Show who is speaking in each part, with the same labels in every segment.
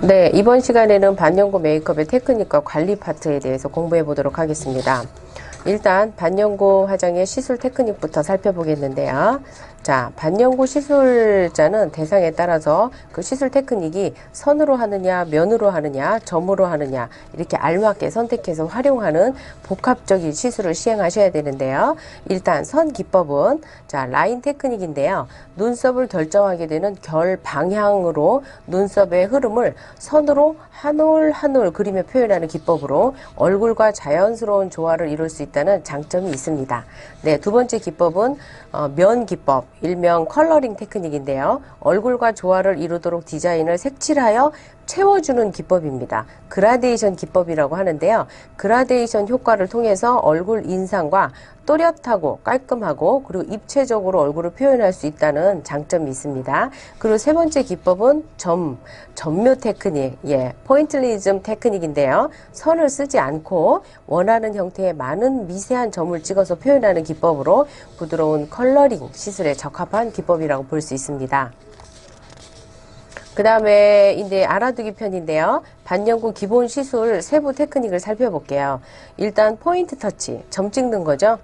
Speaker 1: 네, 이번 시간에는 반영구 메이크업의 테크닉과 관리 파트에 대해서 공부해 보도록 하겠습니다. 일단 반영구 화장의 시술 테크닉부터 살펴보겠는데요. 자, 반영구 시술자는 대상에 따라서 그 시술 테크닉이 선으로 하느냐, 면으로 하느냐, 점으로 하느냐 이렇게 알맞게 선택해서 활용하는 복합적인 시술을 시행하셔야 되는데요. 일단 선 기법은 자, 라인 테크닉인데요. 눈썹을 결정하게 되는 결 방향으로 눈썹의 흐름을 선으로 한 올 한 올 그림에 표현하는 기법으로 얼굴과 자연스러운 조화를 이룰 수 있다는 장점이 있습니다. 네, 두 번째 기법은 어, 면 기법, 일명 컬러링 테크닉인데요. 얼굴과 조화를 이루도록 디자인을 색칠하여 채워주는 기법입니다. 그라데이션 기법이라고 하는데요. 그라데이션 효과를 통해서 얼굴 인상과 또렷하고 깔끔하고 그리고 입체적으로 얼굴을 표현할 수 있다는 장점이 있습니다. 그리고 세 번째 기법은 점, 점묘 테크닉, 예, 포인틀리즘 테크닉인데요. 선을 쓰지 않고 원하는 형태의 많은 미세한 점을 찍어서 표현하는 기법으로 부드러운 컬러링 시술에 적합한 기법이라고 볼 수 있습니다. 그 다음에 이제 알아두기 편인데요. 반영구 기본 시술 세부 테크닉을 살펴볼게요. 일단 포인트 터치, 점 찍는 거죠.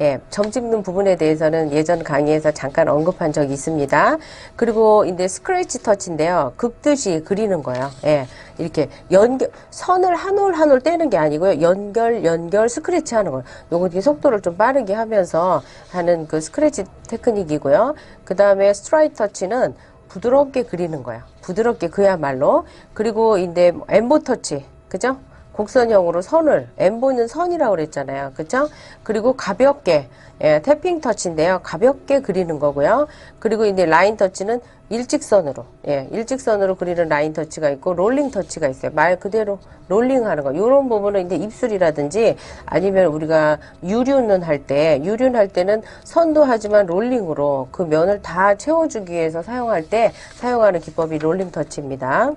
Speaker 1: 예, 점 찍는 부분에 대해서는 예전 강의에서 잠깐 언급한 적이 있습니다. 그리고 이제 스크래치 터치인데요. 긁듯이 그리는 거예요. 예, 이렇게 연결, 선을 한 올 한 올 떼는 게 아니고요. 연결, 연결, 스크래치 하는 거예요. 요거 이렇게 속도를 좀 빠르게 하면서 하는 그 스크래치 테크닉이고요. 그 다음에 스트라이트 터치는 부드럽게 그리는 거야. 부드럽게 그야말로. 그리고 이제 엠보 터치. 그죠? 곡선형으로 선을 엠보는 선이라고 그랬잖아요. 그죠? 그리고 가볍게 예, 태핑 터치인데요. 가볍게 그리는 거고요. 그리고 이제 라인 터치는 일직선으로 예, 일직선으로 그리는 라인 터치가 있고 롤링 터치가 있어요. 말 그대로 롤링 하는 거. 요런 부분은 이제 입술이라든지 아니면 우리가 유륜은 할 때, 유륜 할 때는 선도 하지만 롤링으로 그 면을 다 채워주기 위해서 사용할 때 사용하는 기법이 롤링 터치입니다.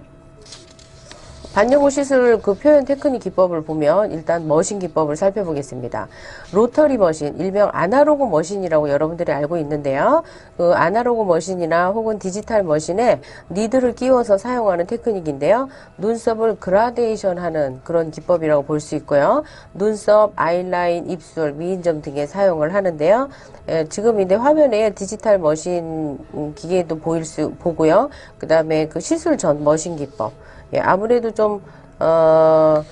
Speaker 1: 반영구 시술 그 표현 테크닉 기법을 보면 일단 머신 기법을 살펴보겠습니다. 로터리 머신, 일명 아날로그 머신이라고 여러분들이 알고 있는데요. 그 아날로그 머신이나 혹은 디지털 머신에 니드를 끼워서 사용하는 테크닉인데요. 눈썹을 그라데이션 하는 그런 기법이라고 볼 수 있고요. 눈썹, 아이라인, 입술, 미인점 등에 사용을 하는데요. 예, 지금 이제 화면에 디지털 머신 기계도 보일 수, 보고요. 그 다음에 그 시술 전 머신 기법. 예, 아무래도 좀, 어,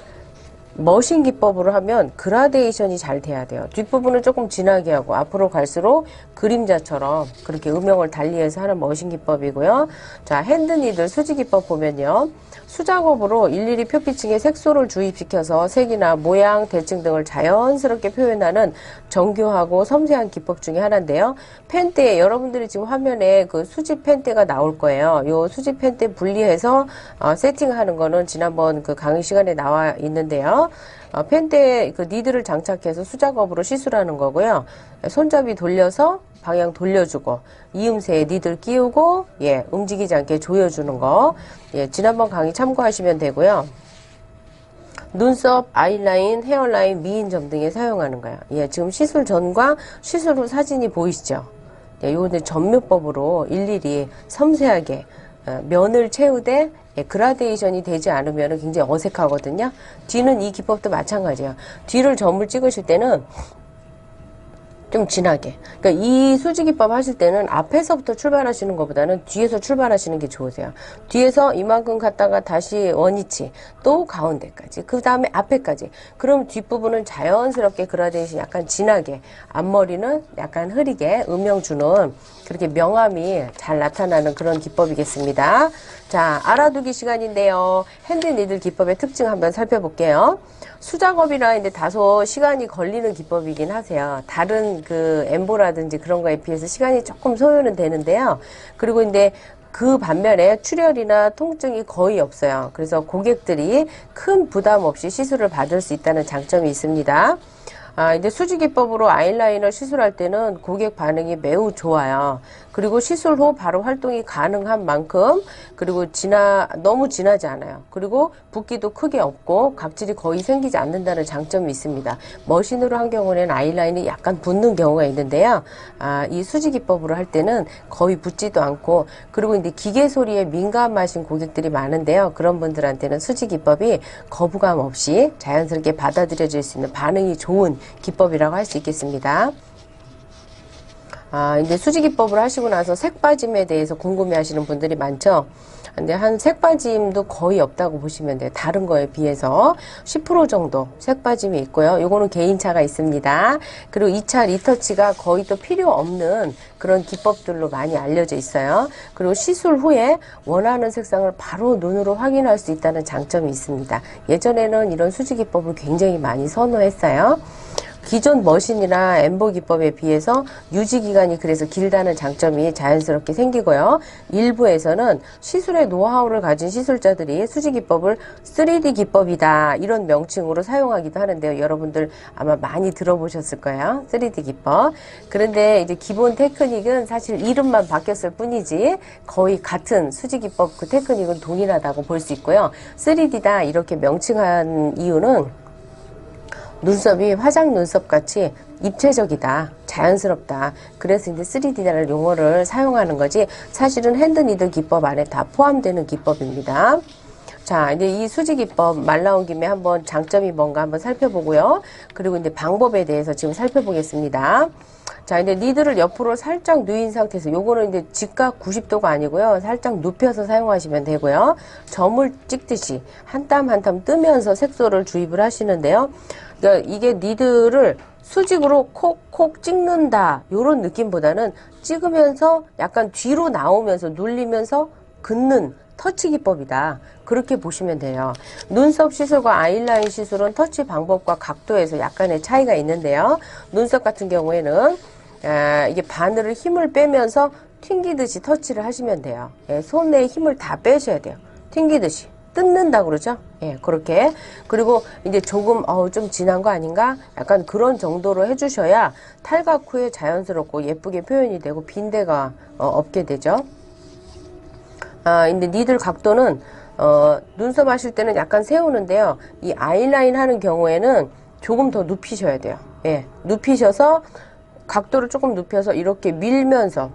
Speaker 1: 머신 기법으로 하면 그라데이션이 잘 돼야 돼요. 뒷부분을 조금 진하게 하고 앞으로 갈수록 그림자처럼 그렇게 음영을 달리해서 하는 머신 기법이고요. 자, 핸드니들 수지 기법 보면요. 수작업으로 일일이 표피층에 색소를 주입시켜서 색이나 모양, 대칭 등을 자연스럽게 표현하는 정교하고 섬세한 기법 중에 하나인데요. 펜대 여러분들이 지금 화면에 그 수지 펜대가 나올 거예요. 요 수지 펜대 분리해서 어, 세팅하는 거는 지난번 그 강의 시간에 나와 있는데요. 어, 펜대에 그 니드를 장착해서 수작업으로 시술하는 거고요. 손잡이 돌려서 방향 돌려주고 이음새에 니들 끼우고 예 움직이지 않게 조여주는 거. 예 지난번 강의 참고하시면 되고요. 눈썹, 아이라인, 헤어라인, 미인점 등에 사용하는 거예요. 예, 지금 시술 전과 시술 후 사진이 보이시죠? 예, 요거는 전묘법으로 일일이 섬세하게 어, 면을 채우되 예, 그라데이션이 되지 않으면 굉장히 어색하거든요. 뒤는 이 기법도 마찬가지예요. 뒤를 점을 찍으실 때는 좀 진하게. 그러니까 이 수지기법 하실 때는 앞에서부터 출발하시는 것보다는 뒤에서 출발하시는 게 좋으세요. 뒤에서 이만큼 갔다가 다시 원위치, 또 가운데까지, 그 다음에 앞에까지. 그럼 뒷부분은 자연스럽게 그라데이션 약간 진하게, 앞머리는 약간 흐리게 음영 주는 그렇게 명암이 잘 나타나는 그런 기법이겠습니다. 자, 알아두기 시간인데요. 핸드 니들 기법의 특징 한번 살펴볼게요. 수작업이라 이제 다소 시간이 걸리는 기법이긴 하세요. 다른 그 엠보라든지 그런 거에 비해서 시간이 조금 소요는 되는데요. 그리고 이제 그 반면에 출혈이나 통증이 거의 없어요. 그래서 고객들이 큰 부담 없이 시술을 받을 수 있다는 장점이 있습니다. 아, 이제 수지 기법으로 아이라이너 시술할 때는 고객 반응이 매우 좋아요. 그리고 시술 후 바로 활동이 가능한 만큼 그리고 진하 너무 진하지 않아요. 그리고 붓기도 크게 없고 각질이 거의 생기지 않는다는 장점이 있습니다. 머신으로 한 경우에는 아이라인이 약간 붓는 경우가 있는데요. 아, 이 수지 기법으로 할 때는 거의 붓지도 않고 그리고 이제 기계 소리에 민감하신 고객들이 많은데요. 그런 분들한테는 수지 기법이 거부감 없이 자연스럽게 받아들여질 수 있는 반응이 좋은 기법이라고 할 수 있겠습니다. 아, 이제 수지 기법을 하시고 나서 색빠짐에 대해서 궁금해 하시는 분들이 많죠. 근데 한 색빠짐도 거의 없다고 보시면 돼요. 다른 거에 비해서 10% 정도 색빠짐이 있고요. 요거는 개인차가 있습니다. 그리고 2차 리터치가 거의 또 필요 없는 그런 기법들로 많이 알려져 있어요. 그리고 시술 후에 원하는 색상을 바로 눈으로 확인할 수 있다는 장점이 있습니다. 예전에는 이런 수지 기법을 굉장히 많이 선호했어요. 기존 머신이나 엠보 기법에 비해서 유지 기간이 그래서 길다는 장점이 자연스럽게 생기고요. 일부에서는 시술의 노하우를 가진 시술자들이 수지 기법을 3D 기법이다 이런 명칭으로 사용하기도 하는데요. 여러분들 아마 많이 들어보셨을 거예요. 3D 기법. 그런데 이제 기본 테크닉은 사실 이름만 바뀌었을 뿐이지 거의 같은 수지 기법 그 테크닉은 동일하다고 볼 수 있고요. 3D다 이렇게 명칭한 이유는 눈썹이 화장 눈썹 같이 입체적이다. 자연스럽다. 그래서 이제 3D라는 용어를 사용하는 거지 사실은 핸드니들 기법 안에 다 포함되는 기법입니다. 자, 이제 이 수지 기법 말 나온 김에 한번 장점이 뭔가 한번 살펴보고요. 그리고 이제 방법에 대해서 지금 살펴보겠습니다. 자, 이제 니들을 옆으로 살짝 누인 상태에서 요거는 이제 직각 90도가 아니고요. 살짝 눕혀서 사용하시면 되고요. 점을 찍듯이 한 땀 한 땀 뜨면서 색소를 주입을 하시는데요. 그러니까 이게 니들을 수직으로 콕콕 찍는다. 요런 느낌보다는 찍으면서 약간 뒤로 나오면서 눌리면서 긋는 터치 기법이다. 그렇게 보시면 돼요. 눈썹 시술과 아이라인 시술은 터치 방법과 각도에서 약간의 차이가 있는데요. 눈썹 같은 경우에는 아, 이게 바늘을 힘을 빼면서 튕기듯이 터치를 하시면 돼요. 예, 손에 힘을 다 빼셔야 돼요. 튕기듯이. 뜯는다 그러죠? 예, 그렇게. 그리고 이제 조금, 어우, 좀 진한 거 아닌가? 약간 그런 정도로 해주셔야 탈각 후에 자연스럽고 예쁘게 표현이 되고 빈대가 어, 없게 되죠. 아, 근데 니들 각도는, 어, 눈썹 하실 때는 약간 세우는데요. 이 아이라인 하는 경우에는 조금 더 눕히셔야 돼요. 예, 눕히셔서 각도를 조금 눕혀서 이렇게 밀면서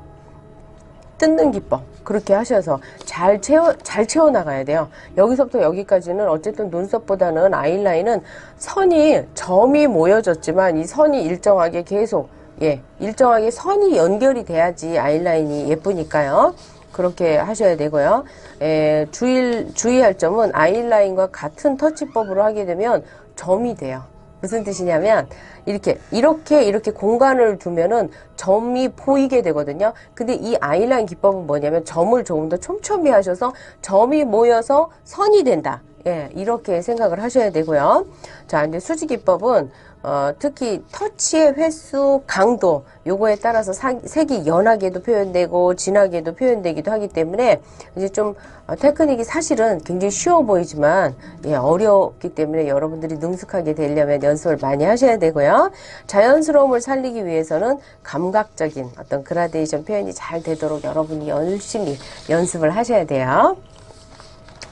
Speaker 1: 뜯는 기법 그렇게 하셔서 잘 채워 잘 채워 나가야 돼요. 여기서부터 여기까지는 어쨌든 눈썹보다는 아이라인은 선이 점이 모여졌지만 이 선이 일정하게 계속 예 일정하게 선이 연결이 돼야지 아이라인이 예쁘니까요. 그렇게 하셔야 되고요. 에, 주의 주의할 점은 아이라인과 같은 터치법으로 하게 되면 점이 돼요. 무슨 뜻이냐면 이렇게 이렇게 이렇게 공간을 두면은 점이 보이게 되거든요. 근데 이 아이라인 기법은 뭐냐면 점을 조금 더 촘촘히 하셔서 점이 모여서 선이 된다. 예, 이렇게 생각을 하셔야 되고요. 자, 이제 수지 기법은 어, 특히 터치의 횟수, 강도 요거에 따라서 사, 색이 연하게도 표현되고 진하게도 표현되기도 하기 때문에 이제 좀 어, 테크닉이 사실은 굉장히 쉬워 보이지만 예, 어렵기 때문에 여러분들이 능숙하게 되려면 연습을 많이 하셔야 되고요. 자연스러움을 살리기 위해서는 감각적인 어떤 그라데이션 표현이 잘 되도록 여러분이 열심히 연습을 하셔야 돼요.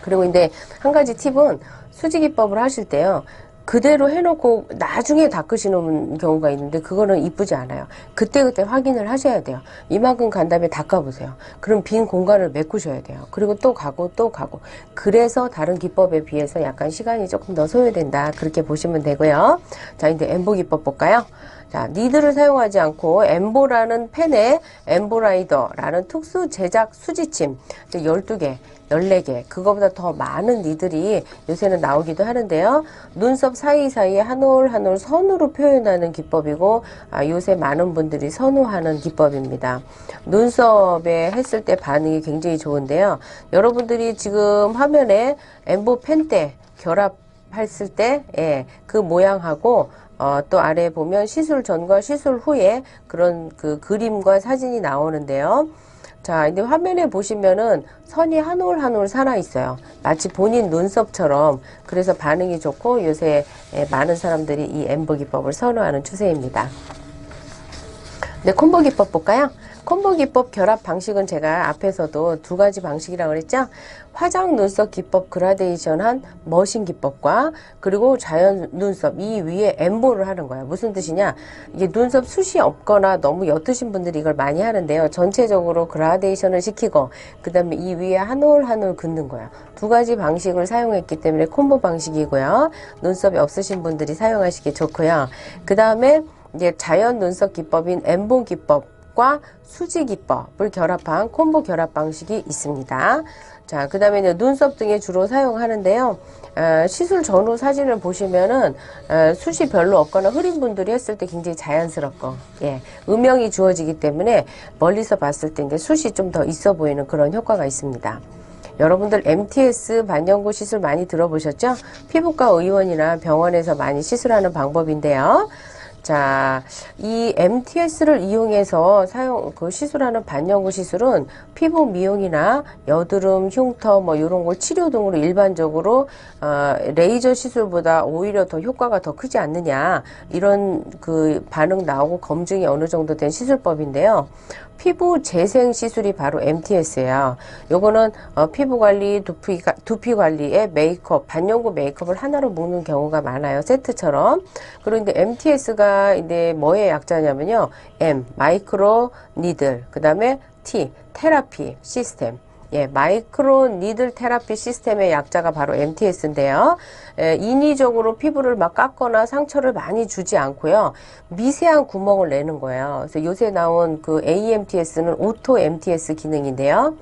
Speaker 1: 그리고 이제 한 가지 팁은 수지 기법을 하실 때요. 그대로 해놓고 나중에 닦으시는 경우가 있는데 그거는 이쁘지 않아요. 그때그때 확인을 하셔야 돼요. 이만큼 간 다음에 닦아보세요. 그럼 빈 공간을 메꾸셔야 돼요. 그리고 또 가고 또 가고. 그래서 다른 기법에 비해서 약간 시간이 조금 더 소요된다. 그렇게 보시면 되고요. 자, 이제 엠보 기법 볼까요? 자, 니들을 사용하지 않고 엠보라는 펜에 엠보라이더라는 특수 제작 수지침 12개, 14개, 그거보다 더 많은 니들이 요새는 나오기도 하는데요. 눈썹 사이사이에 한 올 한 올 선으로 표현하는 기법이고, 아, 요새 많은 분들이 선호하는 기법입니다. 눈썹에 했을 때 반응이 굉장히 좋은데요. 여러분들이 지금 화면에 엠보 펜대 결합 했을 때, 예, 그 모양하고 어, 또 아래 보면 시술 전과 시술 후에 그런 그 그림과 사진이 나오는데요. 자, 근데 화면에 보시면은 선이 한 올 한 올 살아 있어요. 마치 본인 눈썹처럼 그래서 반응이 좋고 요새 예, 많은 사람들이 이 엠버 기법을 선호하는 추세입니다. 네, 콤보 기법 볼까요? 콤보 기법 결합 방식은 제가 앞에서도 두 가지 방식이라고 그랬죠? 화장 눈썹 기법 그라데이션한 머신 기법과 그리고 자연 눈썹 이 위에 엠보를 하는 거예요. 무슨 뜻이냐? 이게 눈썹 숱이 없거나 너무 옅으신 분들이 이걸 많이 하는데요. 전체적으로 그라데이션을 시키고 그 다음에 이 위에 한 올 한 올 긋는 거예요. 두 가지 방식을 사용했기 때문에 콤보 방식이고요. 눈썹이 없으신 분들이 사용하시기 좋고요. 그 다음에 이제 자연 눈썹 기법인 엠본 기법 과 수지 기법을 결합한 콤보 결합 방식이 있습니다. 자, 그 다음에 눈썹 등에 주로 사용하는데요. 어, 시술 전후 사진을 보시면은 어, 숱이 별로 없거나 흐린 분들이 했을 때 굉장히 자연스럽고 예, 음영이 주어지기 때문에 멀리서 봤을 때 이제 숱이 좀 더 있어 보이는 그런 효과가 있습니다. 여러분들 MTS 반영구 시술 많이 들어보셨죠? 피부과 의원이나 병원에서 많이 시술하는 방법인데요. 자, 이 MTS를 이용해서 사용, 그 시술하는 반영구 시술은 피부 미용이나 여드름, 흉터, 뭐, 요런 걸 치료 등으로 일반적으로, 어, 레이저 시술보다 오히려 더 효과가 더 크지 않느냐, 이런 그 반응 나오고 검증이 어느 정도 된 시술법인데요. 피부 재생 시술이 바로 MTS예요. 요거는 어, 피부 관리, 두피, 가- 두피 관리에 메이크업, 반영구 메이크업을 하나로 묶는 경우가 많아요. 세트처럼. 그리고 이제 MTS가 이제 뭐의 약자냐면요. M, 마이크로 니들. 그 다음에 T, 테라피 시스템. 예, 마이크로 니들 테라피 시스템의 약자가 바로 MTS인데요. 예, 인위적으로 피부를 막 깎거나 상처를 많이 주지 않고요. 미세한 구멍을 내는 거예요. 그래서 요새 나온 그 AMTS는 오토 MTS 기능인데요.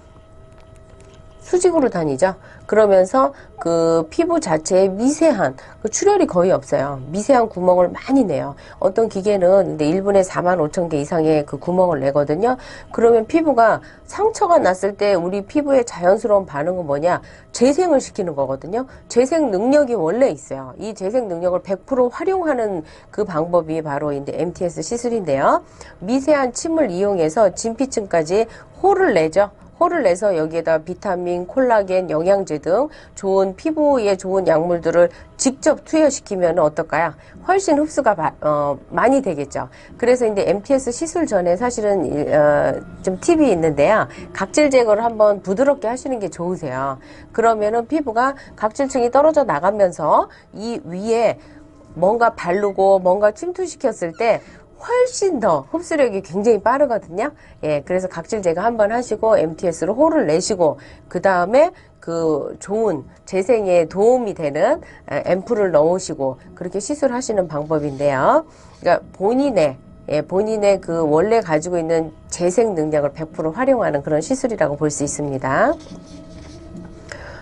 Speaker 1: 수직으로 다니죠. 그러면서 그 피부 자체에 미세한 그 출혈이 거의 없어요. 미세한 구멍을 많이 내요. 어떤 기계는 근데 1분에 4만 5천 개 이상의 그 구멍을 내거든요. 그러면 피부가 상처가 났을 때 우리 피부의 자연스러운 반응은 뭐냐? 재생을 시키는 거거든요. 재생 능력이 원래 있어요. 이 재생 능력을 100% 활용하는 그 방법이 바로 이제 MTS 시술인데요. 미세한 침을 이용해서 진피층까지 홀을 내죠. 홀을 내서 여기에다 비타민, 콜라겐, 영양제 등 좋은 피부에 좋은 약물들을 직접 투여시키면 어떨까요? 훨씬 흡수가 바- 어, 많이 되겠죠. 그래서 이제 MTS 시술 전에 사실은 일- 어, 좀 팁이 있는데요. 각질 제거를 한번 부드럽게 하시는 게 좋으세요. 그러면은 피부가 각질층이 떨어져 나가면서 이 위에 뭔가 바르고 뭔가 침투시켰을 때 훨씬 더 흡수력이 굉장히 빠르거든요. 예, 그래서 각질 제거 한번 하시고 MTS로 홀을 내시고 그 다음에 그 좋은 재생에 도움이 되는 에, 앰플을 넣으시고 그렇게 시술하시는 방법인데요. 그러니까 본인의 예, 본인의 그 원래 가지고 있는 재생 능력을 100% 활용하는 그런 시술이라고 볼 수 있습니다.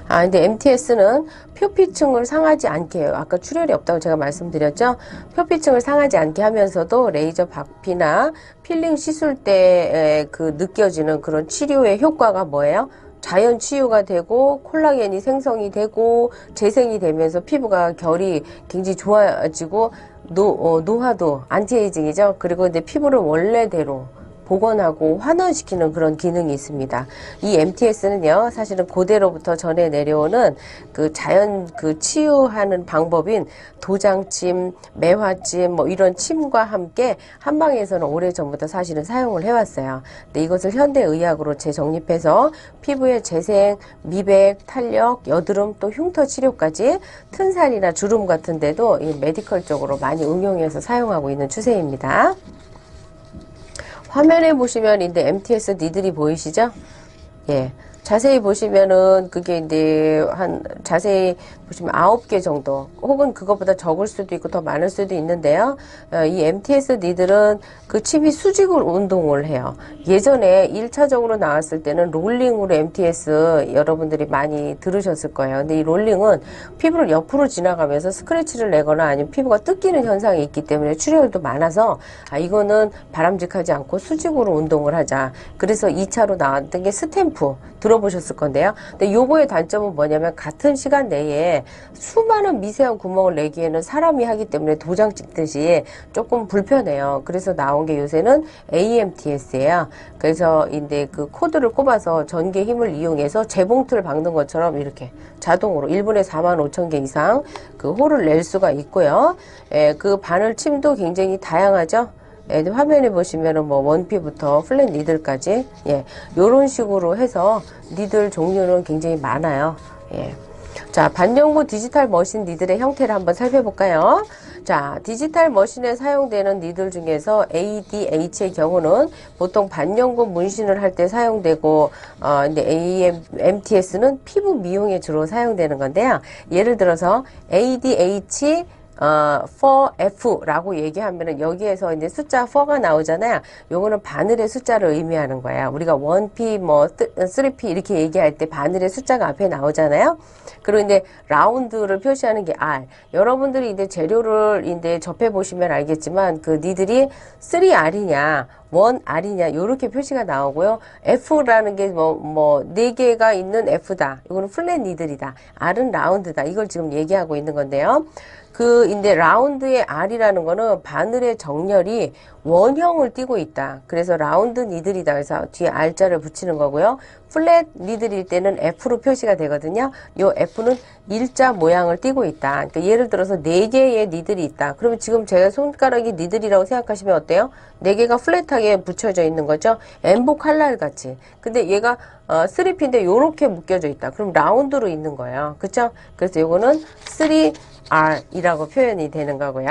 Speaker 1: 아, 근데 MTS는 표피층을 상하지 않게 해요. 아까 출혈이 없다고 제가 말씀드렸죠? 표피층을 상하지 않게 하면서도 레이저 박피나 필링 시술 때 그 느껴지는 그런 치료의 효과가 뭐예요? 자연 치유가 되고 콜라겐이 생성이 되고 재생이 되면서 피부가 결이 굉장히 좋아지고 노, 어, 노화도 안티에이징이죠. 그리고 이제 피부를 원래대로 복원하고 환원시키는 그런 기능이 있습니다. 이 MTS는요, 사실은 고대로부터 전해 내려오는 그 자연 그 치유하는 방법인 도장침, 매화침, 뭐 이런 침과 함께 한방에서는 오래 전부터 사실은 사용을 해왔어요. 근데 이것을 현대의학으로 재정립해서 피부의 재생, 미백, 탄력, 여드름 또 흉터 치료까지 튼살이나 주름 같은 데도 이 메디컬 쪽으로 많이 응용해서 사용하고 있는 추세입니다. 화면에 보시면 이제 MTS 니들이 보이시죠? 예. 자세히 보시면은 그게 이제 한 자세히 보시면 아홉 개 정도 혹은 그것보다 적을 수도 있고 더 많을 수도 있는데요. 어, 이 MTS 니들은 그 칩이 수직으로 운동을 해요. 예전에 1차적으로 나왔을 때는 롤링으로 MTS 여러분들이 많이 들으셨을 거예요. 근데 이 롤링은 피부를 옆으로 지나가면서 스크래치를 내거나 아니면 피부가 뜯기는 현상이 있기 때문에 출혈도 많아서 아 이거는 바람직하지 않고 수직으로 운동을 하자. 그래서 2차로 나왔던 게 스탬프 들어보셨을 건데요. 근데 요거의 단점은 뭐냐면 같은 시간 내에 수많은 미세한 구멍을 내기에는 사람이 하기 때문에 도장 찍듯이 조금 불편해요. 그래서 나온 게 요새는 AMTS예요. 그래서 이제 그 코드를 꼽아서 전기 힘을 이용해서 재봉틀을 박는 것처럼 이렇게 자동으로 1분에 4만 5천 개 이상 그 홀을 낼 수가 있고요. 예, 그 바늘 침도 굉장히 다양하죠. 예, 화면에 보시면은 뭐 원피부터 플랫 니들까지 예, 요런 식으로 해서 니들 종류는 굉장히 많아요. 예. 자, 반영구 디지털 머신 니들의 형태를 한번 살펴볼까요? 자, 디지털 머신에 사용되는 니들 중에서 ADH의 경우는 보통 반영구 문신을 할 때 사용되고, 어, 근데 AM, MTS는 피부 미용에 주로 사용되는 건데요. 예를 들어서 ADH 어, 4F라고 얘기하면은 여기에서 이제 숫자 4가 나오잖아요. 요거는 바늘의 숫자를 의미하는 거야. 우리가 1P, 뭐, 3P 이렇게 얘기할 때 바늘의 숫자가 앞에 나오잖아요. 그리고 이제 라운드를 표시하는 게 R. 여러분들이 이제 재료를 이제 접해 보시면 알겠지만 그 니들이 3R이냐, 1R이냐, 요렇게 표시가 나오고요. F라는 게 뭐, 뭐, 네 개가 있는 F다. 이거는 플랫 니들이다. R은 라운드다. 이걸 지금 얘기하고 있는 건데요. 그, 인데, 라운드의 R이라는 거는 바늘의 정렬이 원형을 띠고 있다. 그래서 라운드 니들이다. 그래서 뒤에 R자를 붙이는 거고요. 플랫 니들일 때는 F로 표시가 되거든요. 요 F는 일자 모양을 띠고 있다. 그러니까 예를 들어서 네 개의 니들이 있다. 그러면 지금 제가 손가락이 니들이라고 생각하시면 어때요? 네 개가 플랫하게 붙여져 있는 거죠. 엠보 칼날 같이. 근데 얘가 어, 3P인데 요렇게 묶여져 있다. 그럼 라운드로 있는 거예요. 그쵸? 그래서 요거는 3R이라고 표현이 되는 거고요.